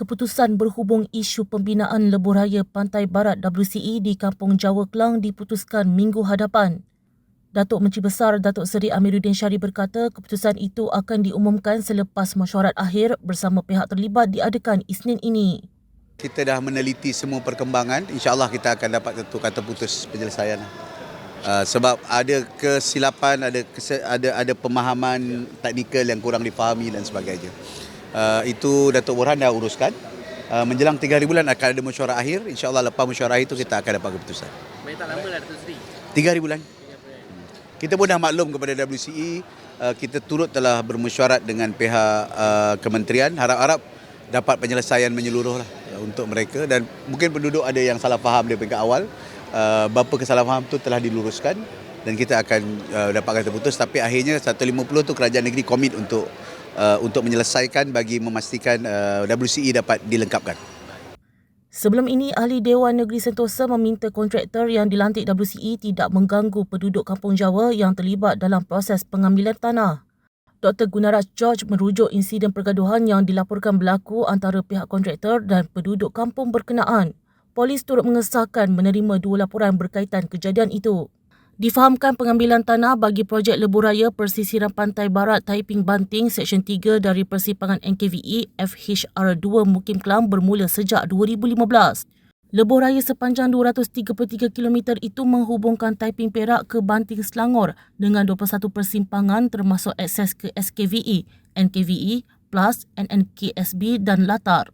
keputusan berhubung isu pembinaan lebuh raya Pantai Barat WCE di Kampung Jawa Kelang diputuskan minggu hadapan. Datuk Menteri Besar Datuk Seri Amiruddin Syari berkata keputusan itu akan diumumkan selepas mesyuarat akhir bersama pihak terlibat diadakan Isnin ini. Kita dah meneliti semua perkembangan, insyaAllah kita akan dapat tentu kata putus penyelesaian. Uh, sebab ada kesilapan, ada, ada ada pemahaman teknikal yang kurang dipahami dan sebagainya. Uh, itu Datuk Burhan dah uruskan. Uh, menjelang 3 hari bulan akan ada mesyuarat akhir. InsyaAllah lepas mesyuarat itu kita akan dapat keputusan. Baik tak lama lah Datuk Seri. 3 hari bulan. Kita pun dah maklum kepada WCE. Uh, kita turut telah bermesyuarat dengan pihak uh, kementerian. Harap-harap dapat penyelesaian menyeluruh lah uh, untuk mereka. Dan mungkin penduduk ada yang salah faham dari peringkat awal. Uh, berapa kesalahfaham itu telah diluruskan dan kita akan uh, dapatkan terputus tapi akhirnya 150 tu kerajaan negeri komit untuk uh, untuk menyelesaikan bagi memastikan uh, WCE dapat dilengkapkan. Sebelum ini, Ahli Dewan Negeri Sentosa meminta kontraktor yang dilantik WCE tidak mengganggu penduduk Kampung Jawa yang terlibat dalam proses pengambilan tanah. Dr. Gunaraj George merujuk insiden pergaduhan yang dilaporkan berlaku antara pihak kontraktor dan penduduk kampung berkenaan. Polis turut mengesahkan menerima dua laporan berkaitan kejadian itu. Difahamkan pengambilan tanah bagi projek lebuh raya persisiran pantai barat Taiping Banting Seksyen 3 dari Persimpangan NKVE FHR2 Mukim Kelang bermula sejak 2015. Lebuh raya sepanjang 233 km itu menghubungkan Taiping Perak ke Banting Selangor dengan 21 persimpangan termasuk akses ke SKVE, NKVE, Plus, NNKSB dan Latar.